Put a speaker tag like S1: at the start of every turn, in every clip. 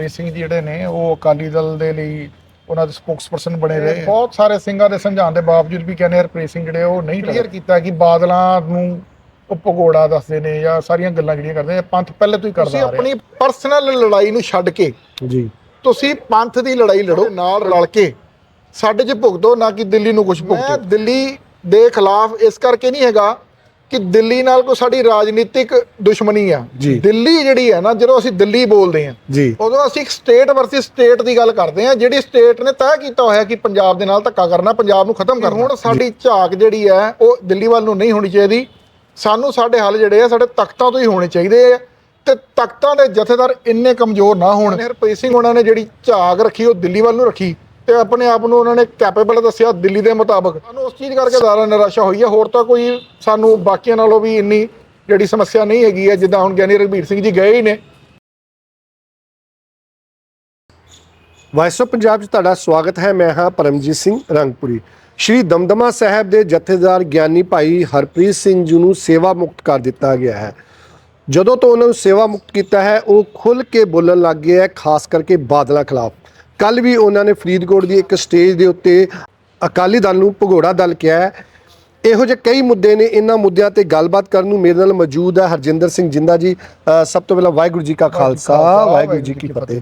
S1: ਹਰਪ੍ਰੀਤ ਸਿੰਘ ਜਿਹੜੇ ਨੇ ਉਹ ਅਕਾਲੀ ਦਲ ਦੇ ਲਈ ਉਹਨਾਂ ਦੇ ਸਪੋਕਸਪਰਸਨ ਬਣੇ ਰਹੇ। ਬਹੁਤ ਸਾਰੇ ਸਿੰਘਾਂ ਦੇ ਸਮਝਾਉਣ ਦੇ ਬਾਵਜੂਦ ਵੀ ਕਹਿੰਦੇ ਹਰਪ੍ਰੀਤ ਸਿੰਘ ਜਿਹੜੇ ਉਹ ਨਹੀਂ ਕਲੀਅਰ ਕੀਤਾ ਕਿ ਬਾਦਲਾਂ ਨੂੰ ਉਹ ਭਗੋੜਾ ਦੱਸਦੇ ਨੇ ਜਾਂ ਸਾਰੀਆਂ ਗੱਲਾਂ ਜਿਹੜੀਆਂ ਕਰਦੇ ਨੇ ਪੰਥ ਪਹਿਲੇ ਤੋਂ ਹੀ ਕਰਦਾ ਆ ਰਿਹਾ। ਆਪਣੀ ਪਰਸਨਲ ਲੜਾਈ ਨੂੰ ਛੱਡ ਕੇ
S2: ਜੀ।
S1: ਤੁਸੀਂ ਪੰਥ ਦੀ ਲੜਾਈ ਲੜੋ ਨਾਲ ਰਲ ਕੇ। ਸਾਡੇ 'ਚ ਭੁਗਤੋ ਨਾ ਕਿ ਦਿੱਲੀ ਨੂੰ ਕੁਝ ਭੁਗਤੋ। ਦਿੱਲੀ ਦੇ ਖਿਲਾਫ ਇਸ ਕਰਕੇ ਨਹੀਂ ਹੈਗਾ ਕਿ ਦਿੱਲੀ ਨਾਲ ਕੋਈ ਸਾਡੀ ਰਾਜਨੀਤਿਕ ਦੁਸ਼ਮਣੀ ਆ। ਦਿੱਲੀ ਜਿਹੜੀ ਹੈ ਨਾ ਜਦੋਂ ਅਸੀਂ ਦਿੱਲੀ ਬੋਲਦੇ ਆ ਉਦੋਂ ਅਸੀਂ ਇੱਕ ਸਟੇਟ ਵਰਸਸ ਸਟੇਟ ਦੀ ਗੱਲ ਕਰਦੇ ਆ ਜਿਹੜੀ ਸਟੇਟ ਨੇ ਤੈਅ ਕੀਤਾ ਹੋਇਆ ਕਿ ਪੰਜਾਬ ਦੇ ਨਾਲ ਧੱਕਾ ਕਰਨਾ ਪੰਜਾਬ ਨੂੰ ਖਤਮ ਕਰਨਾ। ਹੁਣ ਸਾਡੀ ਝਾਕ ਜਿਹੜੀ ਹੈ ਉਹ ਦਿੱਲੀ ਵੱਲ ਨੂੰ ਨਹੀਂ ਹੋਣੀ ਚਾਹੀਦੀ। ਸਾਨੂੰ ਸਾਡੇ ਹੱਲ ਜਿਹੜੇ ਆ ਸਾਡੇ ਤਖਤਾਂ ਤੋਂ ਹੀ ਹੋਣੇ ਚਾਹੀਦੇ ਆ। ਤੇ ਤਖਤਾਂ ਦੇ ਜਥੇਦਾਰ ਇੰਨੇ ਕਮਜ਼ੋਰ ਨਾ ਹੋਣ। ਹਰਪ੍ਰੀਤ ਸਿੰਘ ਉਹਨਾਂ ਨੇ ਜਿਹੜੀ ਝਾਕ ਰੱਖੀ ਉਹ ਦਿੱਲੀ ਵੱਲ ਨੂੰ ਰੱਖੀ। ਤੇ ਆਪਣੇ ਆਪ ਨੂੰ ਉਹਨਾਂ ਨੇ ਕੈਪੇਬਲ ਦੱਸਿਆ ਦਿੱਲੀ ਦੇ ਮੁਤਾਬਕ। ਸਾਨੂੰ ਉਸ ਚੀਜ਼ ਕਰਕੇ ਜ਼ਿਆਦਾ ਨਿਰਾਸ਼ਾ ਹੋਈ ਹੈ। ਹੋਰ ਤਾਂ ਕੋਈ ਸਾਨੂੰ ਬਾਕੀਆਂ ਨਾਲੋਂ ਵੀ ਇੰਨੀ ਜਿਹੜੀ ਸਮੱਸਿਆ ਨਹੀਂ ਹੈਗੀ ਹੈ, ਜਿੱਦਾਂ ਹੁਣ ਗਿਆਨੀ ਰਘਬੀਰ ਸਿੰਘ ਜੀ ਗਏ ਹੀ ਨੇ।
S2: ਵਾਇਸ ਆਫ ਪੰਜਾਬ 'ਚ ਤੁਹਾਡਾ ਸਵਾਗਤ ਹੈ। ਮੈਂ ਹਾਂ ਪਰਮਜੀਤ ਸਿੰਘ ਰੰਗਪੁਰੀ। ਸ਼੍ਰੀ ਦਮਦਮਾ ਸਾਹਿਬ ਦੇ ਜਥੇਦਾਰ ਗਿਆਨੀ ਭਾਈ ਹਰਪ੍ਰੀਤ ਸਿੰਘ ਜੀ ਨੂੰ ਸੇਵਾ ਮੁਕਤ ਕਰ ਦਿੱਤਾ ਗਿਆ ਹੈ। ਜਦੋਂ ਤੋਂ ਉਹਨਾਂ ਨੂੰ ਸੇਵਾ ਮੁਕਤ ਕੀਤਾ ਹੈ, ਉਹ ਖੁੱਲ ਕੇ ਬੋਲਣ ਲੱਗ ਗਏ ਹੈ, ਖਾਸ ਕਰਕੇ ਬਾਦਲਾਂ ਖਿਲਾਫ। ਕੱਲ ਵੀ ਉਹਨਾਂ ਨੇ ਫਰੀਦਕੋਟ ਦੀ ਇੱਕ ਸਟੇਜ ਦੇ ਉੱਤੇ ਅਕਾਲੀ ਦਲ ਨੂੰ ਭਗੋੜਾ ਦਲ ਕਿਹਾ ਹੈ। ਇਹੋ ਜਿਹੇ ਕਈ ਮੁੱਦੇ ਨੇ ਇਹਨਾਂ ਮੁੱਦਿਆਂ ਤੇ ਗੱਲਬਾਤ ਕਰਨ ਨੂੰ ਮੇਰੇ ਨਾਲ ਮੌਜੂਦ ਹੈ ਹਰਜਿੰਦਰ ਸਿੰਘ ਜਿੰਦਾ ਜੀ। ਸਭ ਤੋਂ ਪਹਿਲਾਂ ਵਾਹਿਗੁਰੂ ਜੀ ਕਾ ਖਾਲਸਾ ਵਾਹਿਗੁਰੂ ਜੀ ਕੀ ਫਤਿਹ।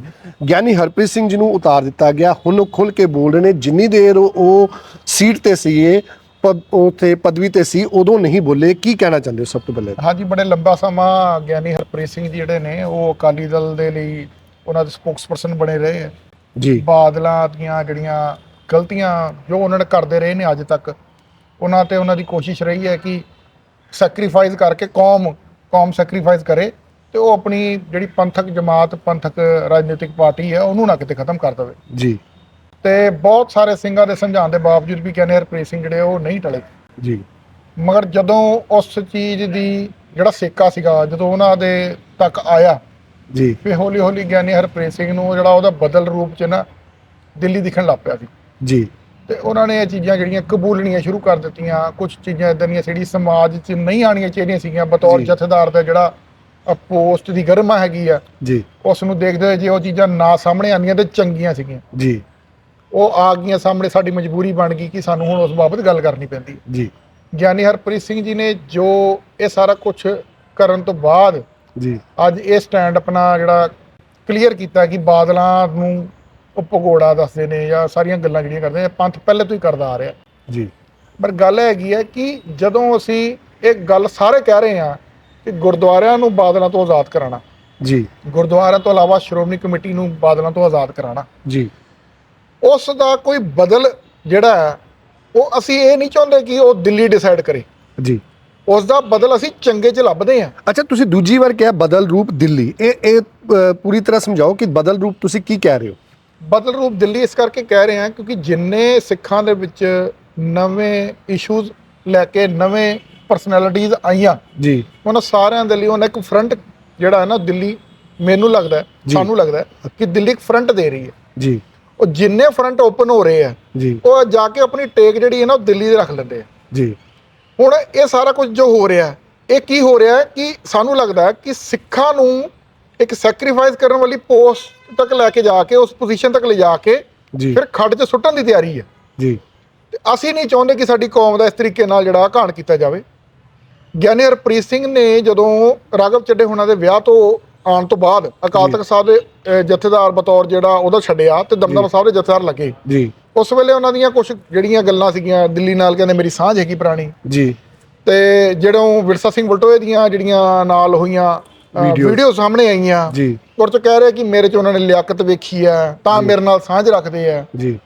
S2: ਗਿਆਨੀ ਹਰਪ੍ਰੀਤ ਸਿੰਘ ਜੀ ਨੂੰ ਉਤਾਰ ਦਿੱਤਾ ਗਿਆ। ਹੁਣ ਉਹ ਖੁੱਲ ਕੇ ਬੋਲ ਰਹੇ ਨੇ ਜਿੰਨੀ ਦੇਰ ਉਹ- ਸੀਟ ਤੇ ਸੀਗੇ ਉਥੇ ਪਦਵੀ ਤੇ ਸੀ ਉਦੋਂ ਨਹੀਂ ਬੋਲੇ। ਕੀ ਕਹਿਣਾ ਚਾਹੁੰਦੇ ਹੋ ਸਭ ਤੋਂ ਪਹਿਲੇ?
S1: ਹਾਂਜੀ ਬੜੇ ਲੰਬਾ ਸਮਾਂ ਗਿਆਨੀ ਹਰਪ੍ਰੀਤ ਸਿੰਘ ਜੀ ਜਿਹੜੇ ਨੇ ਉਹ ਅਕਾਲੀ ਦਲ ਦੇ ਲਈ ਉਹਨਾਂ ਦੇ ਸਪੋਕਸਪਰਸਨ ਬਣੇ ਰਹੇ ਆ
S2: ਜੀ।
S1: ਬਾਦਲਾਂ ਦੀਆਂ ਜਿਹੜੀਆਂ ਗਲਤੀਆਂ ਜੋ ਉਹਨਾਂ ਨੇ ਕਰਦੇ ਰਹੇ ਨੇ ਅੱਜ ਤੱਕ ਉਹਨਾਂ ਤੇ ਉਹਨਾਂ ਦੀ ਕੋਸ਼ਿਸ਼ ਰਹੀ ਹੈ ਕਿ ਸੈਕਰੀਫਾਈਸ ਕਰਕੇ ਕੌਮ ਕੌਮ ਸੈਕਰੀਫਾਈਸ ਕਰੇ ਤੇ ਉਹ ਆਪਣੀ ਜਿਹੜੀ ਪੰਥਕ ਜਮਾਤ ਪੰਥਕ ਰਾਜਨੀਤਿਕ ਪਾਰਟੀ ਹੈ ਉਹਨੂੰ ਨਾ ਕਿਤੇ ਖਤਮ ਕਰ ਦੇਵੇ।
S2: ਜੀ।
S1: ਤੇ ਬਹੁਤ ਸਾਰੇ ਸਿੰਘਾਂ ਦੇ ਸਮਝਾਉਣ ਦੇ ਬਾਵਜੂਦ ਵੀ ਕਹਿੰਦੇ ਹਰਪ੍ਰੀਤ ਸਿੰਘ ਜਿਹੜੇ ਉਹ ਨਹੀਂ ਟਲੇ।
S2: ਜੀ।
S1: ਮਗਰ ਜਦੋਂ ਉਸ ਚੀਜ਼ ਦੀ ਜਿਹੜਾ ਸੇਕਾ ਸੀਗਾ ਜਦੋਂ ਉਹਨਾਂ ਦੇ ਤੱਕ ਆਇਆ
S2: ਜੀ।
S1: ਫਿਰ ਹੌਲੀ ਹੌਲੀ ਗਿਆਨੀ ਹਰਪ੍ਰੀਤ ਸਿੰਘ ਨੂੰ ਜਿਹੜਾ ਉਹਦਾ ਬਦਲ ਰੂਪ ਚ ਨਾ ਦਿੱਲੀ ਦਿਖਣ ਲੱਗ ਪਿਆ ਸੀ।
S2: ਜੀ।
S1: ਤੇ ਉਹਨਾਂ ਨੇ ਇਹ ਚੀਜ਼ਾਂ ਜਿਹੜੀਆਂ ਕਬੂਲਣੀਆਂ ਸ਼ੁਰੂ ਕਰ ਦਿੱਤੀਆਂ ਕੁਝ ਚੀਜ਼ਾਂ ਇਦਾਂ ਦੀਆਂ ਜਿਹੜੀ ਸਮਾਜ 'ਚ ਨਹੀਂ ਆਣੀਆਂ ਚਾਹੀਦੀਆਂ ਸੀਗੀਆਂ ਬਤੌਰ। ਜਥੇਦਾਰ ਦਾ ਜਿਹੜਾ ਪੋਸਟ ਦੀ ਗਰਮਾ ਹੈਗੀ ਆ
S2: ਜੀ।
S1: ਉਸ ਨੂੰ ਦੇਖਦੇ ਹੋਏ ਜੇ ਉਹ ਚੀਜ਼ਾਂ ਨਾ ਸਾਹਮਣੇ ਆਉਂਦੀਆਂ ਤੇ ਚੰਗੀਆਂ ਸੀਗੀਆਂ।
S2: ਜੀ।
S1: ਉਹ ਆ ਗਈਆਂ ਸਾਹਮਣੇ ਸਾਡੀ ਮਜਬੂਰੀ ਬਣ ਗਈ ਕਿ ਸਾਨੂੰ ਹੁਣ ਉਸ ਬਾਬਤ ਗੱਲ ਕਰਨੀ ਪੈਂਦੀ।
S2: ਜੀ।
S1: ਗਿਆਨੀ ਹਰਪ੍ਰੀਤ ਸਿੰਘ ਜੀ ਨੇ ਜੋ ਇਹ ਸਾਰਾ ਕੁਝ ਕਰਨ ਤੋਂ ਬਾਅਦ
S2: ਜੀ।
S1: ਅੱਜ ਇਹ ਸਟੈਂਡ ਆਪਣਾ ਜਿਹੜਾ ਕਲੀਅਰ ਕੀਤਾ ਕਿ ਬਾਦਲਾਂ ਨੂੰ ਉਹ ਭਗੋੜਾ ਦੱਸਦੇ ਨੇ ਜਾਂ ਸਾਰੀਆਂ ਗੱਲਾਂ ਜਿਹੜੀਆਂ ਕਰਦੇ ਨੇ ਪੰਥ ਪਹਿਲੇ ਤੋਂ ਹੀ ਕਰਦਾ ਆ ਰਿਹਾ।
S2: ਜੀ।
S1: ਪਰ ਗੱਲ ਹੈਗੀ ਹੈ ਕਿ ਜਦੋਂ ਅਸੀਂ ਇਹ ਗੱਲ ਸਾਰੇ ਕਹਿ ਰਹੇ ਹਾਂ ਕਿ ਗੁਰਦੁਆਰਿਆਂ ਨੂੰ ਬਾਦਲਾਂ ਤੋਂ ਆਜ਼ਾਦ ਕਰਾਉਣਾ
S2: ਜੀ।
S1: ਗੁਰਦੁਆਰਿਆਂ ਤੋਂ ਇਲਾਵਾ ਸ਼੍ਰੋਮਣੀ ਕਮੇਟੀ ਨੂੰ ਬਾਦਲਾਂ ਤੋਂ ਆਜ਼ਾਦ ਕਰਾਉਣਾ
S2: ਜੀ।
S1: ਉਸ ਦਾ ਕੋਈ ਬਦਲ ਜਿਹੜਾ ਉਹ ਅਸੀਂ ਇਹ ਨਹੀਂ ਚਾਹੁੰਦੇ ਕਿ ਉਹ ਦਿੱਲੀ ਡਿਸਾਈਡ ਕਰੇ।
S2: ਜੀ।
S1: ਉਸ ਦਾ ਬਦਲ ਅਸੀਂ ਚੰਗੇ 'ਚ ਲੱਭਦੇ ਹਾਂ।
S2: ਅੱਛਾ ਤੁਸੀਂ ਦੂਜੀ ਵਾਰ ਕਿਹਾ ਬਦਲ ਰੂਪ ਦਿੱਲੀ। ਇਹ ਇਹ ਅ, ਪੂਰੀ ਤਰ੍ਹਾਂ ਸਮਝਾਓ ਕਿ ਬਦਲ ਰੂਪ ਤੁਸੀਂ ਕੀ ਕਹਿ ਰਹੇ ਹੋ?
S1: ਬਦਲ ਰੂਪ ਦਿੱਲੀ ਇਸ ਕਰਕੇ ਕਹਿ ਰਹੇ ਹਾਂ ਕਿਉਂਕਿ ਜਿੰਨੇ ਸਿੱਖਾਂ ਦੇ ਵਿੱਚ ਨਵੇਂ ਇਸ਼ੂਜ਼ ਲੈ ਕੇ ਨਵੇਂ ਪਰਸਨੈਲਿਟੀਜ਼ ਆਈਆਂ
S2: ਜੀ।
S1: ਉਹਨਾਂ ਸਾਰਿਆਂ ਦੇ ਲਈ ਉਹਨਾਂ ਇੱਕ ਫਰੰਟ ਜਿਹੜਾ ਹੈ ਨਾ ਦਿੱਲੀ ਮੈਨੂੰ ਲੱਗਦਾ ਹੈ,
S2: ਜੀ।
S1: ਸਾਨੂੰ ਲੱਗਦਾ ਹੈ ਕਿ ਦਿੱਲੀ ਇੱਕ ਫਰੰਟ ਦੇ ਰਹੀ ਹੈ।
S2: ਜੀ।
S1: ਉਹ ਜਿੰਨੇ ਫਰੰਟ ਓਪਨ ਹੋ ਰਹੇ ਆ
S2: ਜੀ।
S1: ਉਹ ਜਾ ਕੇ ਆਪਣੀ ਟੇਕ ਜਿਹੜੀ ਹੈ ਨਾ ਉਹ ਦਿੱਲੀ ਦੇ ਰੱਖ ਲੈਂਦੇ ਆ
S2: ਜੀ।
S1: ਹੁਣ ਇਹ ਸਾਰਾ ਕੁਝ ਜੋ ਹੋ ਰਿਹਾ ਹੈ, ਇਹ ਕੀ ਹੋ ਰਿਹਾ ਹੈ ਕਿ ਸਾਨੂੰ ਲੱਗਦਾ ਹੈ ਕਿ ਸਿੱਖਾਂ ਨੂੰ ਇੱਕ ਸੈਕਰੀਫਾਈਸ ਕਰਨ ਵਾਲੀ ਪੋਸਟ ਤੱਕ ਲੈ ਕੇ ਜਾ ਕੇ ਉਸ ਪੋਜੀਸ਼ਨ ਤੱਕ ਲਿਜਾ ਕੇ ਫਿਰ ਖੱਡ 'ਚ ਸੁੱਟਣ ਦੀ ਤਿਆਰੀ ਹੈ।
S2: ਜੀ।
S1: ਤੇ ਅਸੀਂ ਨਹੀਂ ਚਾਹੁੰਦੇ ਕਿ ਸਾਡੀ ਕੌਮ ਦਾ ਇਸ ਤਰੀਕੇ ਨਾਲ ਜਿਹੜਾ ਘਾਣ ਕੀਤਾ ਜਾਵੇ। ਗਿਆਨੀ ਹਰਪ੍ਰੀਤ ਸਿੰਘ ਨੇ ਜਦੋਂ ਰਾਘਵ ਚੱਡੇ ਹੁਣਾਂ ਦੇ ਵਿਆਹ ਤੋਂ ਆਉਣ ਤੋਂ ਬਾਅਦ ਅਕਾਲ ਤਖਤ ਸਾਹਿਬ ਦੇ ਜਥੇਦਾਰ ਬਤੌਰ ਜਿਹੜਾ ਉਹਦਾ ਛੱਡਿਆ ਤੇ ਦਮਦਮਾ ਸਾਹਿਬ ਦੇ ਜਥੇਦਾਰ ਲੱਗੇ।
S2: ਜੀ।
S1: ਉਸ ਵੇਲੇ ਉਹਨਾਂ ਦੀਆਂ ਕੁਝ ਜਿਹੜੀਆਂ ਗੱਲਾਂ ਸੀਗੀਆਂ ਦਿੱਲੀ ਨਾਲ ਕਹਿੰਦੇ ਮੇਰੀ ਸਾਂਝ ਹੈਗੀ ਪੁਰਾਣੀ।
S2: ਜੀ।
S1: ਤੇ ਜਿਹੜੋਂ ਵਿਰਸਾ ਸਿੰਘ ਬਲਟੋਏ ਦੀਆਂ ਜਿਹੜੀਆਂ ਨਾਲ ਹੋਈਆਂ। ਵੀਡੀਓ ਸਾਹਮਣੇ ਆਈਆਂ
S2: ਜੀ।
S1: ਉਹ ਚ ਕਹਿ ਰਹੇ ਕਿ ਮੇਰੇ ਚ ਉਹਨਾਂ ਨੇ ਲਿਆਕਤ ਵੇਖੀ ਆ ਤਾਂ ਮੇਰੇ ਨਾਲ ਸਾਂਝ ਰੱਖਦੇ ਆ
S2: ਜੀ।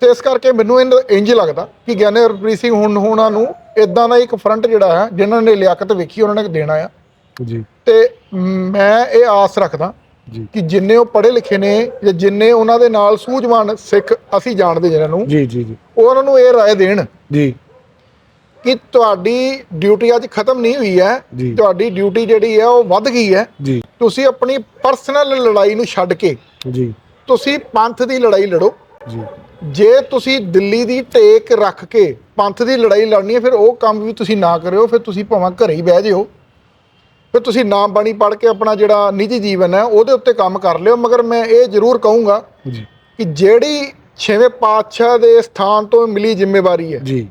S1: ਤੇ ਇਸ ਕਰਕੇ ਮੈਨੂੰ ਇੰਜ- ਇੰਜ ਲੱਗਦਾ ਕਿ ਗਿਆਨੀ ਹਰਪ੍ਰੀਤ ਸਿੰਘ ਹੁਣ ਉਹਨਾਂ ਨੂੰ ਇਦਾਂ ਦਾ ਇੱਕ ਫਰੰਟ ਜਿਹੜਾ ਹੈ ਜਿਨ੍ਹਾਂ ਨੇ ਲਿਆਕਤ ਵੇਖੀ ਉਹਨਾਂ ਨੇ ਦੇਣਾ ਆ।
S2: ਜੀ।
S1: ਤੇ ਮੈਂ ਇਹ ਆਸ ਰੱਖਦਾ ਕਿ ਜਿੰਨੇ ਉਹ ਪੜ੍ਹੇ ਲਿਖੇ ਨੇ ਜਾਂ ਜਿੰਨੇ ਉਹਨਾਂ ਦੇ ਨਾਲ ਸੂਝਵਾਨ ਸਿੱਖ ਅਸੀਂ ਜਾਣਦੇ ਜਿਹਨਾਂ ਨੂੰ
S2: ਜੀ ਜੀ ਜੀ
S1: ਉਹ ਉਹਨਾਂ ਨੂੰ ਇਹ رائے ਦੇਣ
S2: ਜੀ
S1: ਕਿ ਤੁਹਾਡੀ ਡਿਊਟੀ ਅੱਜ ਖਤਮ ਨਹੀਂ ਹੋਈ ਹੈ
S2: ਜੀ।
S1: ਤੁਹਾਡੀ ਡਿਊਟੀ ਜਿਹੜੀ ਹੈ ਉਹ ਵੱਧ ਗਈ ਹੈ
S2: ਜੀ
S1: ਤੁਸੀਂ ਆਪਣੀ ਪਰਸਨਲ ਲੜਾਈ ਨੂੰ ਛੱਡ ਕੇ
S2: ਜੀ
S1: ਤੁਸੀਂ ਪੰਥ ਦੀ ਲੜਾਈ ਲੜੋ
S2: ਜੀ
S1: ਜੇ ਤੁਸੀਂ ਦਿੱਲੀ ਦੀ ਟੇਕ ਰੱਖ ਕੇ ਪੰਥ ਦੀ ਲੜਾਈ ਲੜਨੀ ਹੈ ਫਿਰ ਉਹ ਕੰਮ ਵੀ ਤੁਸੀਂ ਨਾ ਕਰਿਓ ਫਿਰ ਤੁਸੀਂ ਭਾਵੇਂ ਘਰੇ ਹੀ ਬਹਿ ਜਿਓ ਫਿਰ ਤੁਸੀਂ ਨਾਮ ਬਾਣੀ ਪੜ੍ਹ ਕੇ ਆਪਣਾ ਜਿਹੜਾ ਨਿੱਜੀ ਜੀਵਨ ਹੈ ਉਹਦੇ ਉੱਤੇ ਕੰਮ ਕਰ ਲਿਓ। ਮਗਰ ਮੈਂ ਇਹ ਜ਼ਰੂਰ ਕਹੂੰਗਾ
S2: ਜੀ।
S1: ਕਿ ਜਿਹੜੀ ਛੇਵੇਂ ਪਾਤਸ਼ਾਹ ਦੇ ਸਥਾਨ ਤੋਂ ਮਿਲੀ ਜ਼ਿੰਮੇਵਾਰੀ ਹੈ
S2: ਜੀ।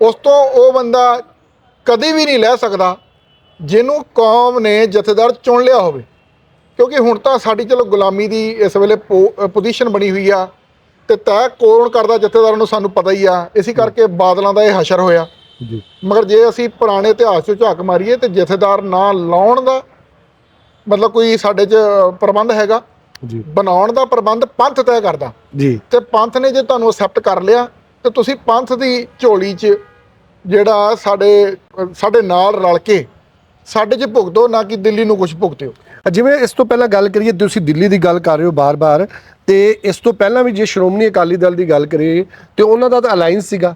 S1: ਉਸ ਤੋਂ ਉਹ ਬੰਦਾ ਕਦੇ ਵੀ ਨਹੀਂ ਲੈ ਸਕਦਾ ਜਿਹਨੂੰ ਕੌਮ ਨੇ ਜਥੇਦਾਰ ਚੁਣ ਲਿਆ ਹੋਵੇ। ਕਿਉਂਕਿ ਹੁਣ ਤਾਂ ਸਾਡੀ ਚਲੋ ਗੁਲਾਮੀ ਦੀ ਇਸ ਵੇਲੇ ਪੋਜੀਸ਼ਨ ਬਣੀ ਹੋਈ ਆ ਤੇ ਤੈਅ ਕੌਣ ਕਰਦਾ ਜਥੇਦਾਰਾਂ ਨੂੰ ਸਾਨੂੰ ਪਤਾ ਹੀ ਆ। ਇਸੇ ਕਰਕੇ ਬਾਦਲਾਂ ਦਾ ਇਹ ਹਸ਼ਰ ਹੋਇਆ।
S2: ਜੀ।
S1: ਮਗਰ ਜੇ ਅਸੀਂ ਪੁਰਾਣੇ ਇਤਿਹਾਸ 'ਚੋਂ ਝਾਕ ਮਾਰੀਏ ਤੇ ਜਥੇਦਾਰ ਨਾਂ ਲਾਉਣ ਦਾ ਮਤਲਬ ਕੋਈ ਸਾਡੇ 'ਚ ਪ੍ਰਬੰਧ ਹੈਗਾ
S2: ਜੀ।
S1: ਬਣਾਉਣ ਦਾ ਪ੍ਰਬੰਧ ਪੰਥ ਤੈਅ ਕਰਦਾ।
S2: ਜੀ।
S1: ਤੇ ਪੰਥ ਨੇ ਜੇ ਤੁਹਾਨੂੰ ਅਸੈਪਟ ਕਰ ਲਿਆ ਤੇ ਤੁਸੀਂ ਪੰਥ ਦੀ ਝੋਲੀ 'ਚ ਜਿਹੜਾ ਸਾਡੇ ਸਾਡੇ ਨਾਲ ਰਲ ਕੇ ਸਾਡੇ 'ਚ ਭੁਗਤੋ ਨਾ ਕਿ ਦਿੱਲੀ ਨੂੰ ਕੁਝ ਭੁਗਤਿਓ।
S2: ਜਿਵੇਂ ਇਸ ਤੋਂ ਪਹਿਲਾਂ ਗੱਲ ਕਰੀਏ ਤੁਸੀਂ ਦਿੱਲੀ ਦੀ ਗੱਲ ਕਰ ਰਹੇ ਹੋ ਬਾਰ-ਬਾਰ ਤੇ ਇਸ ਤੋਂ ਪਹਿਲਾਂ ਵੀ ਜੇ ਸ਼੍ਰੋਮਣੀ ਅਕਾਲੀ ਦਲ ਦੀ ਗੱਲ ਕਰੀਏ ਤੇ ਉਹਨਾਂ ਦਾ ਤਾਂ ਅਲਾਈਅੰਸ ਸੀਗਾ।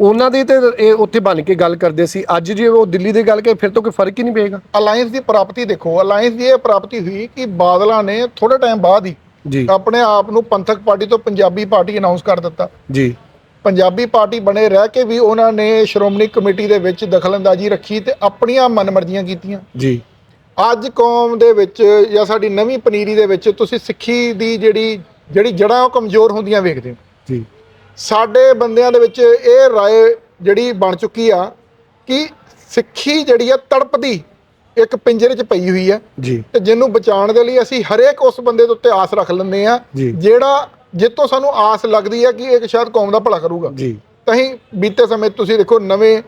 S2: ਉਹਨਾਂ ਦੇ ਤੇ ਇਹ ਉੱਥੇ ਬਣ ਕੇ ਗੱਲ ਕਰਦੇ ਸੀ। ਅੱਜ ਜੇ ਉਹ ਦਿੱਲੀ ਦੀ ਗੱਲ ਕਰੇ ਫਿਰ ਤਾਂ ਕੋਈ ਫ਼ਰਕ ਹੀ ਨਹੀਂ ਪਏਗਾ।
S1: ਅਲਾਈਅੰਸ ਦੀ ਪ੍ਰਾਪਤੀ ਦੇਖੋ। ਅਲਾਈਅੰਸ ਦੀ ਇਹ ਪ੍ਰਾਪਤੀ ਹੋਈ ਕਿ ਬਾਦਲਾਂ ਨੇ ਥੋੜੇ ਟਾਈਮ ਬਾਅਦ ਹੀ
S2: ਜੀ।
S1: ਆਪਣੇ ਆਪ ਨੂੰ ਪੰਥਕ ਪਾਰਟੀ ਤੋਂ ਪੰਜਾਬੀ ਪਾਰਟੀ ਅਨਾਉਂਸ ਕਰ ਦਿੱਤਾ।
S2: ਜੀ।
S1: ਪੰਜਾਬੀ ਪਾਰਟੀ ਬਣੇ ਰਹਿ ਕੇ ਵੀ ਉਹਨਾਂ ਨੇ ਸ਼੍ਰੋਮਣੀ ਕਮੇਟੀ ਦੇ ਵਿੱਚ ਦਖਲਅੰਦਾਜ਼ੀ ਰੱਖੀ ਤੇ ਆਪਣੀਆਂ ਮਨਮਰਜ਼ੀਆਂ ਕੀਤੀਆਂ।
S2: ਜੀ।
S1: ਅੱਜ ਕੌਮ ਦੇ ਵਿੱਚ ਜਾਂ ਸਾਡੀ ਨਵੀਂ ਪਨੀਰੀ ਦੇ ਵਿੱਚ ਤੁਸੀਂ ਸਿੱਖੀ ਦੀ ਜਿਹੜੀ ਜਿਹੜੀ ਜੜ੍ਹਾਂ ਉਹ ਕਮਜ਼ੋਰ ਹੁੰਦੀਆਂ ਵੇਖਦੇ ਹੋ।
S2: ਜੀ।
S1: ਸਾਡੇ ਬੰਦਿਆਂ ਦੇ ਵਿੱਚ ਇਹ ਰਾਏ ਜਿਹੜੀ ਬਣ ਚੁੱਕੀ ਆ ਕਿ ਸਿੱਖੀ ਜਿਹੜੀ ਆ ਤੜਪਦੀ ਇੱਕ ਪਿੰਜਰੇ 'ਚ ਪਈ ਹੋਈ ਆ।
S2: ਜੀ।
S1: ਤੇ ਜਿਹਨੂੰ ਬਚਾਉਣ ਦੇ ਲਈ ਅਸੀਂ ਹਰੇਕ ਉਸ ਬੰਦੇ ਦੇ ਉੱਤੇ ਆਸ ਰੱਖ ਲੈਂਦੇ ਆ। ਜਿਹੜਾ ਜਿੱਤੋਂ ਸਾਨੂੰ ਆਸ ਲੱਗਦੀ ਆ ਕਿ ਇਹ ਸ਼ਾਇਦ ਕੌਮ ਦਾ ਭਲਾ ਕਰੂਗਾ।
S2: ਜੀ।
S1: ਕਹੀਂ ਬੀਤੇ ਸਮੇਂ ਤੁਸੀਂ ਦੇਖੋ ਨਵੇਂ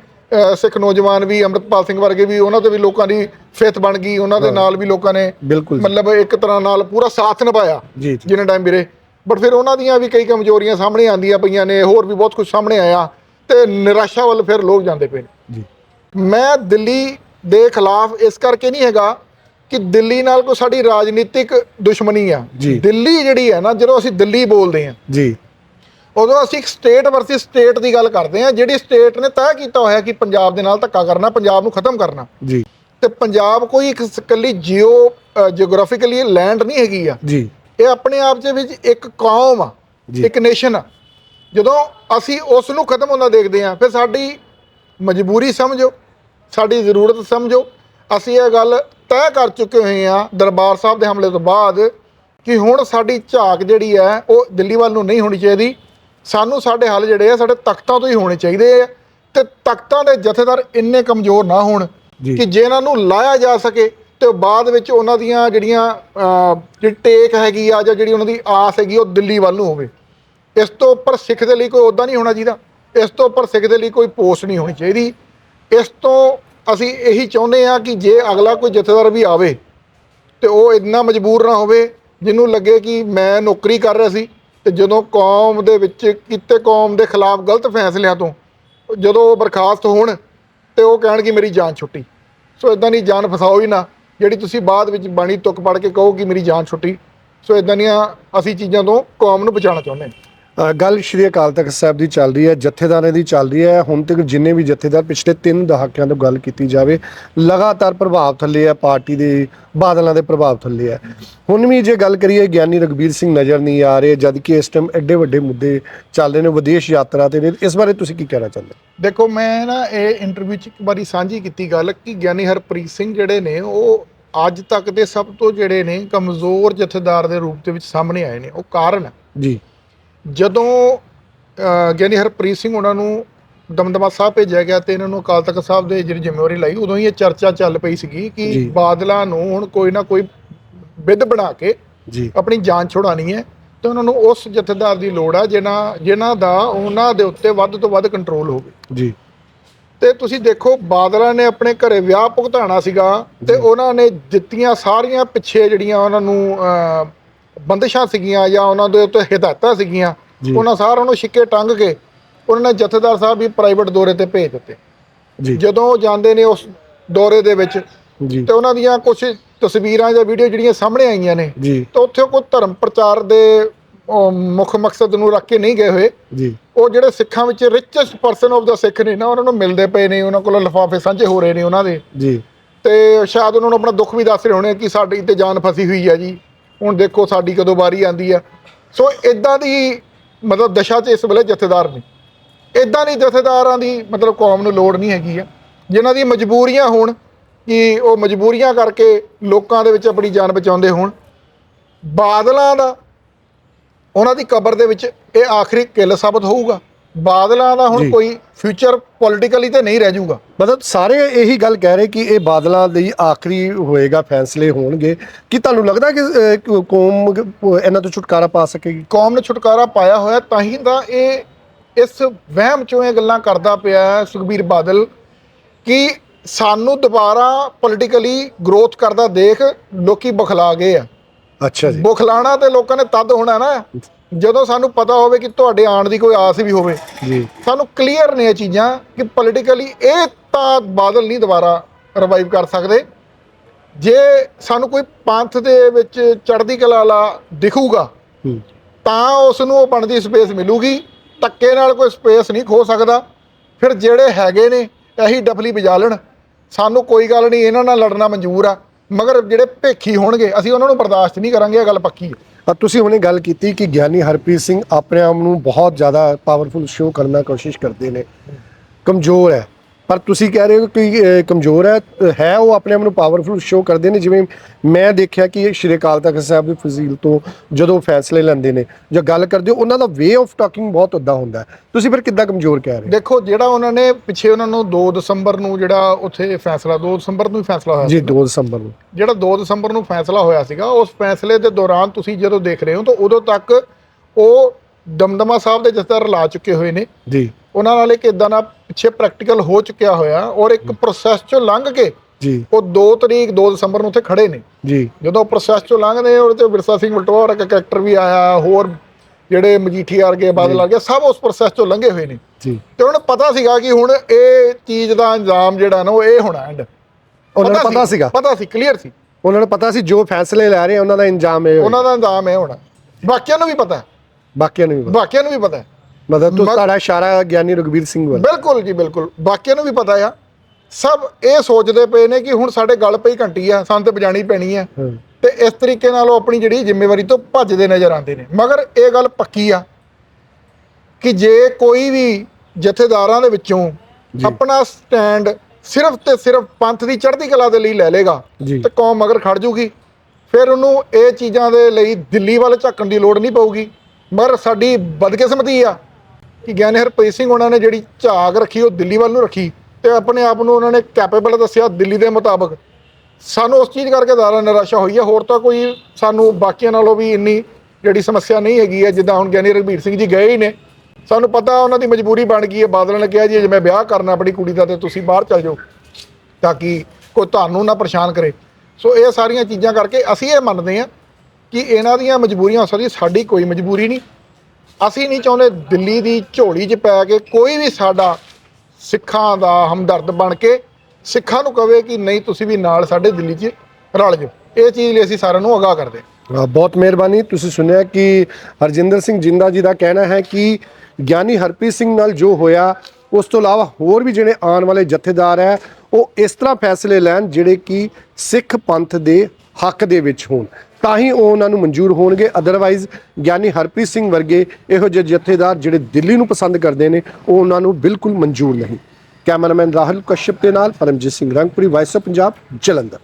S1: ਸਿੱਖ ਨੌਜਵਾਨ ਵੀ ਅੰਮ੍ਰਿਤਪਾਲ ਸਿੰਘ ਵਰਗੇ ਵੀ ਉਹਨਾਂ ਤੇ ਵੀ ਲੋਕਾਂ ਦੀ ਫਿੱਤ ਬਣ ਗਈ। ਉਹਨਾਂ ਦੇ ਨਾਲ ਵੀ ਲੋਕਾਂ ਨੇ। ਮਤਲਬ ਇੱਕ ਤਰ੍ਹਾਂ ਨਾਲ ਪੂਰਾ ਸਾਥ ਨਿਭਾਇਆ ਜਿੰਨੇ ਟਾਈਮ ਵੀਰੇ ਬਟ ਫਿਰ ਉਹਨਾਂ ਦੀਆਂ ਵੀ ਕਈ ਕਮਜ਼ੋਰੀਆਂ ਸਾਹਮਣੇ ਆਉਂਦੀਆਂ ਪਈਆਂ ਨੇ ਹੋਰ ਵੀ ਬਹੁਤ ਕੁਝ ਸਾਹਮਣੇ ਆਇਆ ਤੇ ਨਿਰਾਸ਼ਾ ਵੱਲ ਫਿਰ ਲੋਕ ਜਾਂਦੇ ਪਏ ਨੇ।
S2: ਜੀ।
S1: ਮੈਂ ਦਿੱਲੀ ਦੇ ਖਿਲਾਫ ਇਸ ਕਰਕੇ ਨਹੀਂ ਹੈਗਾ ਕਿ ਦਿੱਲੀ ਨਾਲ ਕੋਈ ਸਾਡੀ ਰਾਜਨੀਤਿਕ ਦੁਸ਼ਮਣੀ ਆ।
S2: ਜੀ।
S1: ਦਿੱਲੀ ਜਿਹੜੀ ਹੈ ਨਾ ਜਦੋਂ ਅਸੀਂ ਦਿੱਲੀ ਬੋਲਦੇ ਆ
S2: ਜੀ।
S1: ਉਦੋਂ ਅਸੀਂ ਇੱਕ ਸਟੇਟ ਵਰਸਸ ਸਟੇਟ ਦੀ ਗੱਲ ਕਰਦੇ ਆ ਜਿਹੜੀ ਸਟੇਟ ਨੇ ਤੈਅ ਕੀਤਾ ਹੋਇਆ ਕਿ ਪੰਜਾਬ ਦੇ ਨਾਲ ਧੱਕਾ ਕਰਨਾ ਪੰਜਾਬ ਨੂੰ ਖਤਮ ਕਰਨਾ।
S2: ਜੀ।
S1: ਤੇ ਪੰਜਾਬ ਕੋਈ ਇੱਕ ਇਕੱਲੀ ਜੀਓ ਜੀਓਗ੍ਰਾਫਿਕਲੀ ਲੈਂਡ ਨਹੀਂ ਹੈਗੀ ਆ।
S2: ਜੀ।
S1: ਇਹ ਆਪਣੇ ਆਪ ਦੇ ਵਿੱਚ ਇੱਕ ਕੌਮ ਆ। ਇੱਕ ਨੇਸ਼ਨ ਆ ਜਦੋਂ ਅਸੀਂ ਉਸ ਨੂੰ ਖਤਮ ਹੁੰਦਾ ਦੇਖਦੇ ਆ ਫਿਰ ਸਾਡੀ ਮਜਬੂਰੀ ਸਮਝੋ ਸਾਡੀ ਜ਼ਰੂਰਤ ਸਮਝੋ ਅਸੀਂ ਇਹ ਗੱਲ ਤੈਅ ਕਰ ਚੁੱਕੇ ਹੋਏ ਆ ਦਰਬਾਰ ਸਾਹਿਬ ਦੇ ਹਮਲੇ ਤੋਂ ਬਾਅਦ ਕਿ ਹੁਣ ਸਾਡੀ ਝਾਕ ਜਿਹੜੀ ਹੈ ਉਹ ਦਿੱਲੀ ਵੱਲ ਨੂੰ ਨਹੀਂ ਹੋਣੀ ਚਾਹੀਦੀ ਸਾਨੂੰ ਸਾਡੇ ਹੱਲ ਜਿਹੜੇ ਆ ਸਾਡੇ ਤਖਤਾਂ ਤੋਂ ਹੀ ਹੋਣੇ ਚਾਹੀਦੇ ਆ ਤੇ ਤਖਤਾਂ ਦੇ ਜਥੇਦਾਰ ਇੰਨੇ ਕਮਜ਼ੋਰ ਨਾ ਹੋਣ। ਕਿ ਜੇ ਇਹਨਾਂ ਨੂੰ ਲਾਇਆ ਜਾ ਸਕੇ ਤੇ ਬਾਅਦ ਵਿੱਚ ਉਹਨਾਂ ਦੀਆਂ ਜਿਹੜੀਆਂ ਜਿਹੜੀ ਟੇਕ ਹੈਗੀ ਆ ਜਾਂ ਜਿਹੜੀ ਉਹਨਾਂ ਦੀ ਆਸ ਹੈਗੀ ਉਹ ਦਿੱਲੀ ਵੱਲ ਨੂੰ ਹੋਵੇ। ਇਸ ਤੋਂ ਉੱਪਰ ਸਿੱਖ ਦੇ ਲਈ ਕੋਈ ਅਹੁਦਾ ਨਹੀਂ ਹੋਣਾ ਚਾਹੀਦਾ। ਇਸ ਤੋਂ ਉੱਪਰ ਸਿੱਖ ਦੇ ਲਈ ਕੋਈ ਪੋਸਟ ਨਹੀਂ ਹੋਣੀ ਚਾਹੀਦੀ। ਇਸ ਤੋਂ ਅਸੀਂ ਇਹੀ ਚਾਹੁੰਦੇ ਆ ਕਿ ਜੇ ਅਗਲਾ ਕੋਈ ਜਥੇਦਾਰ ਵੀ ਆਵੇ, ਤੇ ਉਹ ਇੰਨਾ ਮਜਬੂਰ ਨਾ ਹੋਵੇ, ਜਿਹਨੂੰ ਲੱਗੇ ਕਿ ਮੈਂ ਨੌਕਰੀ ਕਰ ਰਿਹਾ ਸੀ, ਤੇ ਜਦੋਂ ਕੌਮ ਦੇ ਵਿੱਚ ਕਿਤੇ ਕੌਮ ਦੇ ਖਿਲਾਫ ਗਲਤ ਫੈਸਲਿਆਂ ਤੋਂ, ਜਦੋਂ ਉਹ ਬਰਖਾਸਤ ਹੋਣ, ਤੇ ਉਹ ਕਹਿਣ ਕਿ ਮੇਰੀ ਜਾਨ ਛੁੱਟੀ। ਸੋ ਇਦਾਂ ਦੀ ਜਾਨ ਫਸਾਓ ਹੀ ਨਾ। ਜਿਹੜੀ ਤੁਸੀਂ ਬਾਅਦ ਵਿੱਚ ਬਾਣੀ ਤੁਕ ਪੜ ਕੇ ਕਹੋ ਕਿ ਮੇਰੀ ਜਾਨ ਛੁੱਟੀ। ਸੋ ਇਦਾਂ ਦੀਆਂ ਅਸੀਂ ਚੀਜ਼ਾਂ ਤੋਂ ਕੌਮ ਨੂੰ ਬਚਾਉਣਾ ਚਾਹੁੰਦੇ ਹਾਂ।
S2: ਗੱਲ ਸ਼੍ਰੀ ਅਕਾਲ ਤਖਤ ਸਾਹਿਬ ਦੀ ਚੱਲ ਰਹੀ ਹੈ ਜਥੇਦਾਰਾਂ ਦੀ ਚੱਲ ਰਹੀ ਹੈ। ਹੁਣ ਤੱਕ ਜਿੰਨੇ ਵੀ ਜਥੇਦਾਰ ਪਿਛਲੇ 3 ਦਹਾਕਿਆਂ ਤੋਂ ਗੱਲ ਕੀਤੀ ਜਾਵੇ ਲਗਾਤਾਰ ਪ੍ਰਭਾਵ ਥੱਲੇ ਹੈ ਪਾਰਟੀ ਦੇ ਬਾਦਲਾਂ ਦੇ ਪ੍ਰਭਾਵ ਥੱਲੇ ਹੈ। ਹੁਣ ਵੀ ਜੇ ਗੱਲ ਕਰੀਏ ਗਿਆਨੀ ਰਗਬੀਰ ਸਿੰਘ ਨਜ਼ਰ ਨਹੀਂ ਆ ਰਹੇ ਜਦ ਕਿ ਇਸ ਟਾਈਮ ਐਡੇ ਵੱਡੇ ਮੁੱਦੇ ਚੱਲ ਰਹੇ ਨੇ ਵਿਦੇਸ਼ ਯਾਤਰਾ ਤੇ ਨੇ। ਇਸ ਬਾਰੇ ਤੁਸੀਂ ਕੀ ਕਹਿਣਾ ਚਾਹੁੰਦੇ
S1: ਦੇਖੋ ਮੈਂ ਨਾ ਇਹ ਇੰਟਰਵਿਊ 'ਚ ਇੱਕ ਵਾਰੀ ਸਾਂਝੀ ਕੀਤੀ ਗੱਲ ਕਿ ਗਿਆਨੀ ਹਰਪ੍ਰੀਤ ਸਿੰਘ ਜਿਹੜੇ ਨੇ ਉਹ ਅੱਜ ਤੱਕ ਦੇ ਸਭ ਤੋਂ ਜਿਹੜੇ ਨੇ ਕਮਜ਼ੋਰ ਜਥੇਦਾਰ ਦੇ ਰੂਪ ਦੇ ਵਿੱਚ ਸਾਹਮਣੇ ਆਏ ਨੇ ਉਹ ਕਾਰਨ ਹੈ।
S2: ਜੀ।
S1: ਜਦੋਂ ਗਿਆਨੀ ਹਰਪ੍ਰੀਤ ਸਿੰਘ ਉਹਨਾਂ ਨੂੰ ਦਮਦਮਾ ਸਾਹਿਬ ਭੇਜਿਆ ਗਿਆ ਤੇ ਇਹਨਾਂ ਨੂੰ ਅਕਾਲ ਤਖਤ ਸਾਹਿਬ ਦੇ ਜਿਹੜੀ ਜ਼ਿੰਮੇਵਾਰੀ ਲਈ ਉਦੋਂ ਹੀ ਇਹ ਚਰਚਾ ਚੱਲ ਪਈ ਸੀਗੀ ਕਿ। ਬਾਦਲਾਂ ਨੂੰ ਹੁਣ ਕੋਈ ਨਾ ਕੋਈ ਵਿਧ ਬਣਾ ਕੇ
S2: ਜੀ।
S1: ਆਪਣੀ ਜਾਨ ਛੁਡਾਣੀ ਹੈ ਤੇ ਉਹਨਾਂ ਨੂੰ ਉਸ ਜਥੇਦਾਰ ਦੀ ਲੋੜ ਆ ਜਿਨ੍ਹਾਂ ਜਿਨ੍ਹਾਂ ਦਾ ਉਹਨਾਂ ਦੇ ਉੱਤੇ ਵੱਧ ਤੋਂ ਵੱਧ ਕੰਟਰੋਲ ਹੋਵੇ।
S2: ਜੀ।
S1: ਤੇ ਤੁਸੀਂ ਦੇਖੋ ਬਾਦਲਾਂ ਨੇ ਆਪਣੇ ਘਰੇ ਵਿਆਹ ਭੁਗਤਾਣਾ ਸੀਗਾ ਤੇ ਉਹਨਾਂ ਨੇ ਦਿੱਤੀਆਂ ਸਾਰੀਆਂ ਪਿੱਛੇ ਜਿਹੜੀਆਂ ਉਹਨਾਂ ਨੂੰ ਬੰਦਸ਼ਾਂ ਸੀਗੀਆਂ ਜਾਂ ਉਹਨਾਂ ਦੇ ਉੱਤੇ ਹਦਾਇਤਾਂ ਸੀਗੀਆਂ। ਉਹਨਾਂ ਸਾਰਿਆਂ ਨੂੰ ਛਿੱਕੇ ਟੰਗ ਕੇ ਉਹਨਾਂ ਨੇ ਜਥੇਦਾਰ ਸਾਹਿਬ ਵੀ ਪ੍ਰਾਈਵੇਟ ਦੌਰੇ ਤੇ ਭੇਜ ਦਿੱਤੇ।
S2: ਜੀ।
S1: ਜਦੋਂ ਉਹ ਜਾਂਦੇ ਨੇ ਉਸ ਦੌਰੇ ਦੇ ਵਿੱਚ ਤੇ ਉਹਨਾਂ ਦੀਆਂ ਕੁਝ ਤਸਵੀਰਾਂ ਜਾਂ ਵੀਡੀਓ ਜਿਹੜੀਆਂ ਸਾਹਮਣੇ ਆਈਆਂ ਨੇ ਤੇ ਉੱਥੇ ਕੋਈ ਧਰਮ ਪ੍ਰਚਾਰ ਦੇ ਮੁੱਖ ਮਕਸਦ ਨੂੰ ਰੱਖ ਕੇ ਨਹੀਂ ਗਏ ਹੋਏ।
S2: ਜੀ।
S1: ਉਹ ਜਿਹੜੇ ਸਿੱਖਾਂ ਵਿੱਚ ਰਿਚੈਸਟ ਪਰਸਨ ਆਫ ਦਾ ਸਿੱਖ ਨੇ ਨਾ ਉਹਨਾਂ ਨੂੰ ਮਿਲਦੇ ਪਏ ਨੇ ਉਹਨਾਂ ਕੋਲ ਲਿਫਾਫੇ ਸਾਂਝੇ ਹੋ ਰਹੇ ਨੇ ਉਹਨਾਂ ਦੇ।
S2: ਜੀ।
S1: ਤੇ ਸ਼ਾਇਦ ਉਹਨਾਂ ਨੂੰ ਆਪਣਾ ਦੁੱਖ ਵੀ ਦੱਸ ਰਹੇ ਹੋਣੇ ਕਿ ਸਾਡੀ ਤੇ ਜਾਨ ਫਸੀ ਹੋਈ ਹੈ ਜੀ। ਹੁਣ ਦੇਖੋ ਸਾਡੀ ਕਦੋਂ ਵਾਰੀ ਆਂਦੀ ਆ। ਸੋ ਇਦਾਂ ਦੀ ਮਤਲਬ ਦਸ਼ਾ 'ਚ ਇਸ ਵੇਲੇ ਜਥੇਦਾਰ ਨੇ। ਇਦਾਂ ਦੀ ਜਥੇਦਾਰਾਂ ਦੀ ਮਤਲਬ ਕੌਮ ਨੂੰ ਲੋੜ ਨਹੀਂ ਹੈਗੀ ਆ। ਜਿਨ੍ਹਾਂ ਦੀ ਮਜਬੂਰੀਆਂ ਹੋਣ ਕਿ ਉਹ ਮਜਬੂਰੀਆਂ ਕਰਕੇ ਲੋਕਾਂ ਦੇ ਵਿੱਚ ਆਪਣੀ ਜਾਨ ਬਚਾਉਂਦੇ ਹੋਣ। ਬਾਦਲਾਂ ਦਾ ਉਹਨਾਂ ਦੀ ਕਬਰ ਦੇ ਵਿੱਚ ਇਹ ਆਖਰੀ ਕਿੱਲ ਸਾਬਤ ਹੋਊਗਾ। ਬਾਦਲਾਂ ਦਾ। ਹੁਣ ਕੋਈ ਫਿਊਚਰ ਪੋਲਿਟੀਕਲੀ ਤੇ ਨਹੀਂ ਰਹਿ ਜਾਊਗਾ।
S2: ਮਤਲਬ ਸਾਰੇ ਇਹੀ ਗੱਲ ਕਹਿ ਰਹੇ ਕਿ ਇਹ ਬਾਦਲਾਂ ਦੀ ਆਖਰੀ ਹੋਏਗਾ ਫੈਸਲੇ ਹੋਣਗੇ। ਕਿ ਤੁਹਾਨੂੰ ਲੱਗਦਾ ਕਿ ਅਹ, ਕੌਮ ਇਹਨਾਂ ਤੋਂ ਛੁਟਕਾਰਾ ਪਾ ਸਕੇਗੀ?
S1: ਕੌਮ ਨੇ ਛੁਟਕਾਰਾ ਪਾਇਆ ਹੋਇਆ ਤਾਂ ਹੀ ਤਾਂ ਇਹ ਇਸ ਵਹਿਮ ਚੋਂ ਇਹ ਗੱਲਾਂ ਕਰਦਾ ਪਿਆ ਹੈ ਸੁਖਬੀਰ ਬਾਦਲ ਕਿ ਸਾਨੂੰ ਦੁਬਾਰਾ ਪੋਲਿਟੀਕਲੀ ਗਰੋਥ ਕਰਦਾ ਦੇਖ ਲੋਕੀ ਬਖਲਾ ਗਏ ਆ।
S2: ਅੱਛਾ ਜੀ।
S1: ਬੁਖਲਾਣਾ ਤੇ ਲੋਕਾਂ ਨੇ ਤਦ ਹੋਣਾ ਨਾ ਜਦੋਂ ਸਾਨੂੰ ਪਤਾ ਹੋਵੇ ਕਿ ਤੁਹਾਡੇ ਆਉਣ ਦੀ ਕੋਈ ਆਸ ਵੀ ਹੋਵੇ।
S2: ਜੀ।
S1: ਸਾਨੂੰ ਕਲੀਅਰ ਨੇ ਇਹ ਚੀਜ਼ਾਂ ਕਿ ਪੋਲਿਟੀਕਲੀ ਇਹ ਤਾਂ ਬਾਦਲ ਨਹੀਂ ਦੁਬਾਰਾ ਰਿਵਾਈਵ ਕਰ ਸਕਦੇ। ਜੇ ਸਾਨੂੰ ਕੋਈ ਪੰਥ ਦੇ ਵਿੱਚ ਚੜ੍ਹਦੀ ਕਲਾ ਵਾਲਾ ਦਿਖੂਗਾ
S2: ਹੂੰ।
S1: ਤਾਂ ਉਸ ਨੂੰ ਉਹ ਬਣਦੀ ਸਪੇਸ ਮਿਲੂਗੀ। ਧੱਕੇ ਨਾਲ ਕੋਈ ਸਪੇਸ ਨਹੀਂ ਖੋ ਸਕਦਾ। ਫਿਰ ਜਿਹੜੇ ਹੈਗੇ ਨੇ ਇਹੀ ਡਫਲੀ ਵਜਾ ਲੈਣ। ਸਾਨੂੰ ਕੋਈ ਗੱਲ ਨਹੀਂ ਇਹਨਾਂ ਨਾਲ ਲੜਨਾ ਮਨਜ਼ੂਰ ਆ। ਮਗਰ ਜਿਹੜੇ ਭੇਖੀ ਹੋਣਗੇ, ਅਸੀਂ ਉਹਨਾਂ ਨੂੰ ਬਰਦਾਸ਼ਤ ਨਹੀਂ ਕਰਾਂਗੇ, ਇਹ ਗੱਲ ਪੱਕੀ ਹੈ।
S2: ਤਾਂ ਤੁਸੀਂ ਹੁਣੇ ਗੱਲ ਕੀਤੀ ਕਿ ਗਿਆਨੀ ਹਰਪ੍ਰੀਤ ਸਿੰਘ ਆਪਣੇ ਆਪ ਨੂੰ ਬਹੁਤ ਜ਼ਿਆਦਾ ਪਾਵਰਫੁਲ ਸ਼ੋਅ ਕਰਨ ਦੀ ਕੋਸ਼ਿਸ਼ ਕਰਦੇ ਨੇ। ਕਮਜ਼ੋਰ ਹੈ। ਪਰ ਤੁਸੀਂ ਕਹਿ ਰਹੇ ਹੋ ਕਿ ਕਮਜ਼ੋਰ ਹੈ ਹੈ ਉਹ ਆਪਣੇ ਆਪ ਨੂੰ ਪਾਵਰਫੁਲ ਸ਼ੋਅ ਕਰਦੇ ਨੇ ਜਿਵੇਂ ਮੈਂ ਦੇਖਿਆ ਕਿ ਸ਼੍ਰੀ ਅਕਾਲ ਤਖਤ ਸਾਹਿਬ ਦੇ ਫਜ਼ੀਲ ਤੋਂ ਜਦੋਂ ਫੈਸਲੇ ਲੈਂਦੇ ਨੇ ਜਾਂ ਗੱਲ ਕਰਦੇ ਹੋ ਉਹਨਾਂ ਦਾ ਵੇ ਆਫ ਟਾਕਿੰਗ ਬਹੁਤ ਉੱਦਾਂ ਹੁੰਦਾ ਤੁਸੀਂ ਫਿਰ ਕਿੱਦਾਂ ਕਮਜ਼ੋਰ ਕਹਿ ਰਹੇ ਹੋ?
S1: ਦੇਖੋ ਜਿਹੜਾ ਉਹਨਾਂ ਨੇ ਪਿੱਛੇ ਉਹਨਾਂ ਨੂੰ 2 ਦਸੰਬਰ ਨੂੰ ਜਿਹੜਾ ਉੱਥੇ ਫੈਸਲਾ 2 ਦਸੰਬਰ ਨੂੰ ਹੀ ਫੈਸਲਾ ਹੋਇਆ
S2: ਜੀ 2 ਦਸੰਬਰ ਨੂੰ।
S1: ਜਿਹੜਾ 2 ਦਸੰਬਰ ਨੂੰ ਫੈਸਲਾ ਹੋਇਆ ਸੀਗਾ ਉਸ ਫੈਸਲੇ ਦੇ ਦੌਰਾਨ ਤੁਸੀਂ ਜਦੋਂ ਦੇਖ ਰਹੇ ਹੋ ਤਾਂ ਉਦੋਂ ਤੱਕ ਉਹ ਦਮਦਮਾ ਸਾਹਿਬ ਦੇ ਜਥੇਦਾਰ ਲਾ ਚੁੱਕੇ ਹੋਏ ਨੇ
S2: ਜੀ।
S1: ਉਹਨਾਂ ਨਾਲ ਇੱਕ ਇਦਾਂ ਦਾ ਪਿੱਛੇ ਪ੍ਰੈਕਟੀਕਲ ਹੋ ਚੁੱਕਿਆ ਹੋਇਆ ਔਰ ਇੱਕ ਪ੍ਰੋਸੈਸ ਚੋਂ ਲੰਘ ਕੇ
S2: ਜੀ।
S1: ਉਹ 2 ਤਰੀਕ 2 ਦਸੰਬਰ ਨੂੰ ਉੱਥੇ ਖੜੇ ਨੇ।
S2: ਜੀ।
S1: ਜਦੋਂ ਪ੍ਰੋਸੈਸ ਚੋਂ ਲੰਘਦੇ ਔਰ ਤੇ ਵਿਰਸਾ ਸਿੰਘ ਵਲਟੋਆ ਵਰਗਾ ਕੈਰੈਕਟਰ ਵੀ ਆਇਆ ਹੋਰ ਜਿਹੜੇ ਮਜੀਠੀ ਵਰਗੇ ਬਾਦਲ ਵਰਗੇ ਸਭ ਉਸ ਪ੍ਰੋਸੈਸ ਚੋਂ ਲੰਘੇ ਹੋਏ ਨੇ।
S2: ਜੀ।
S1: ਤੇ ਉਹਨਾਂ ਨੂੰ ਪਤਾ ਸੀਗਾ ਕਿ ਹੁਣ ਇਹ ਚੀਜ਼ ਦਾ ਅੰਜਾਮ ਜਿਹੜਾ ਨਾ ਉਹ ਇਹ ਹੋਣਾ ਐਂਡ
S2: ਉਹਨਾਂ ਨੂੰ ਪਤਾ ਸੀਗਾ।
S1: ਪਤਾ ਸੀ ਕਲੀਅਰ ਸੀ।
S2: ਉਹਨਾਂ ਨੂੰ ਪਤਾ ਸੀ ਜੋ ਫੈਸਲੇ ਲੈ ਰਹੇ ਉਹਨਾਂ ਦਾ ਇੰਜਾਮ ਇਹ।
S1: ਉਹਨਾਂ ਦਾ ਅੰਜਾਮ ਇਹ ਹੋਣਾ। ਬਾਕੀਆਂ ਨੂੰ ਵੀ ਪਤਾ।
S2: ਬਾਕੀਆਂ ਨੂੰ ਵੀ ਪਤਾ।
S1: ਬਾਕੀਆਂ ਨੂੰ ਵੀ ਪਤਾ। ਹੈ
S2: ਮਤਲਬ ਤੁ- ਤੁਹਾਡਾ ਇਸ਼ਾਰਾ ਗਿਆਨੀ ਰਘਬੀਰ ਸਿੰਘ ਵੱਲ।
S1: ਬਿਲਕੁਲ ਜੀ ਬਿਲਕੁਲ। ਬਾਕੀਆਂ ਨੂੰ ਵੀ ਪਤਾ ਆ। ਸਭ ਇਹ ਸੋਚਦੇ ਪਏ ਨੇ ਕਿ ਹੁਣ ਸਾਡੇ ਗੱਲ ਪਈ ਘੰਟੀ ਆ ਸਾਨੂੰ ਤੇ ਵਜਾਣੀ ਪੈਣੀ ਆ। ਤੇ ਇਸ ਤਰੀਕੇ ਨਾਲ ਉਹ ਆਪਣੀ ਜਿਹੜੀ ਜ਼ਿੰਮੇਵਾਰੀ ਤੋਂ ਭੱਜਦੇ ਨਜ਼ਰ ਆਉਂਦੇ ਨੇ। ਮਗਰ ਇਹ ਗੱਲ ਪੱਕੀ ਆ ਕਿ ਜੇ ਕੋਈ ਵੀ ਜਥੇਦਾਰਾਂ ਦੇ ਵਿੱਚੋਂ। ਆਪਣਾ ਸਟੈਂਡ ਸਿਰਫ ਤੇ ਸਿਰਫ ਪੰਥ ਦੀ ਚੜ੍ਹਦੀ ਕਲਾ ਦੇ ਲਈ ਲੈ ਲੇਗਾ ਤੇ ਕੌਮ ਮਗਰ ਖੜ ਜੂਗੀ ਫਿਰ ਉਹਨੂੰ ਇਹ ਚੀਜ਼ਾਂ ਦੇ ਲਈ ਦਿੱਲੀ ਵੱਲ ਝਾਕਣ ਦੀ ਲੋੜ ਨਹੀਂ ਪਊਗੀ। ਮਗਰ ਸਾਡੀ ਬਦਕਿਸਮਤੀ ਆ। ਕਿ ਗਿਆਨੀ ਹਰਪ੍ਰੀਤ ਸਿੰਘ ਉਹਨਾਂ ਨੇ ਜਿਹੜੀ ਝਾਕ ਰੱਖੀ, ਉਹ ਦਿੱਲੀ ਵੱਲ ਨੂੰ ਰੱਖੀ ਤੇ ਆਪਣੇ ਆਪ ਨੂੰ ਉਹਨਾਂ ਨੇ ਕੈਪੇਬਲ ਦੱਸਿਆ ਦਿੱਲੀ ਦੇ ਮੁਤਾਬਕ। ਸਾਨੂੰ ਉਸ ਚੀਜ਼ ਕਰਕੇ ਜ਼ਿਆਦਾ ਨਿਰਾਸ਼ਾ ਹੋਈ ਹੈ। ਹੋਰ ਤਾਂ ਕੋਈ ਸਾਨੂੰ ਬਾਕੀਆਂ ਨਾਲੋਂ ਵੀ ਇੰਨੀ ਜਿਹੜੀ ਸਮੱਸਿਆ ਨਹੀਂ ਹੈਗੀ ਹੈ, ਜਿੱਦਾਂ ਹੁਣ ਗਿਆਨੀ ਰਘਬੀਰ ਸਿੰਘ ਜੀ ਗਏ ਹੀ ਨੇ। ਸਾਨੂੰ ਪਤਾ ਉਹਨਾਂ ਦੀ ਮਜਬੂਰੀ ਬਣ ਗਈ ਹੈ। ਬਾਦਲਾਂ ਨੇ ਕਿਹਾ ਜੀ, ਜੇ ਮੈਂ ਵਿਆਹ ਕਰਨਾ ਆਪਣੀ ਕੁੜੀ ਦਾ ਤੇ ਤੁਸੀਂ ਬਾਹਰ ਚਲ ਜਾਓ ਤਾਂ ਕਿ ਕੋਈ ਤੁਹਾਨੂੰ ਨਾ ਪਰੇਸ਼ਾਨ ਕਰੇ। ਸੋ ਇਹ ਸਾਰੀਆਂ ਚੀਜ਼ਾਂ ਕਰਕੇ ਅਸੀਂ ਇਹ ਮੰਨਦੇ ਹਾਂ ਕਿ ਇਹਨਾਂ ਦੀਆਂ ਮਜਬੂਰੀਆਂ ਹੋ ਸਕਦੀਆਂ ਸਾਡੀ ਕੋਈ ਮਜਬੂਰੀ ਨਹੀਂ। ਅਸੀਂ ਨਹੀਂ ਚਾਹੁੰਦੇ ਦਿੱਲੀ ਦੀ ਝੋਲੀ 'ਚ ਪੈ ਕੇ ਕੋਈ ਵੀ ਸਾਡਾ ਸਿੱਖਾਂ ਦਾ ਹਮਦਰਦ ਬਣ ਕੇ ਸਿੱਖਾਂ ਨੂੰ ਕਵੇ ਕਿ ਨਹੀਂ, ਤੁਸੀਂ ਵੀ ਨਾਲ ਸਾਡੇ ਦਿੱਲੀ 'ਚ ਰਲ ਜਾਓ। ਇਹ ਚੀਜ਼ ਲਈ ਅਸੀਂ ਸਾਰਿਆਂ ਨੂੰ ਅਗਾਹ ਕਰਦੇ
S2: ਬਹੁਤ ਮਿਹਰਬਾਨੀ। ਤੁਸੀਂ ਸੁਣਿਆ ਕਿ ਹਰਜਿੰਦਰ ਸਿੰਘ ਜਿੰਦਾ ਜੀ ਦਾ ਕਹਿਣਾ ਹੈ ਕਿ ਗਿਆਨੀ ਹਰਪ੍ਰੀਤ ਸਿੰਘ ਨਾਲ ਜੋ ਹੋਇਆ, ਉਸ ਤੋਂ ਇਲਾਵਾ ਹੋਰ ਵੀ ਜਿਹੜੇ ਆਉਣ ਵਾਲੇ ਜਥੇਦਾਰ ਹੈ, ਉਹ ਇਸ ਤਰ੍ਹਾਂ ਫੈਸਲੇ ਲੈਣ ਜਿਹੜੇ ਕਿ ਸਿੱਖ ਪੰਥ ਦੇ ਹੱਕ ਦੇ ਵਿੱਚ ਹੋਣ। ਤਾਂ ਹੀ ਉਹ ਉਹਨਾਂ ਨੂੰ ਮਨਜ਼ੂਰ ਹੋਣਗੇ। ਅਦਰਵਾਈਜ਼ ਗਿਆਨੀ ਹਰਪ੍ਰੀਤ ਸਿੰਘ ਵਰਗੇ ਇਹੋ ਜਿਹੇ ਜਥੇਦਾਰ ਜਿਹੜੇ ਦਿੱਲੀ ਨੂੰ ਪਸੰਦ ਕਰਦੇ ਨੇ, ਉਹ ਉਹਨਾਂ ਨੂੰ ਬਿਲਕੁਲ ਮਨਜ਼ੂਰ ਨਹੀਂ। ਕੈਮਰਾਮੈਨ ਰਾਹੁਲ ਕਸ਼ਯਪ ਦੇ ਨਾਲ ਪਰਮਜੀਤ ਸਿੰਘ ਰੰਗਪੁਰੀ ਵਾਇਸ ਆਫ ਪੰਜਾਬ ਜਲੰਧਰ।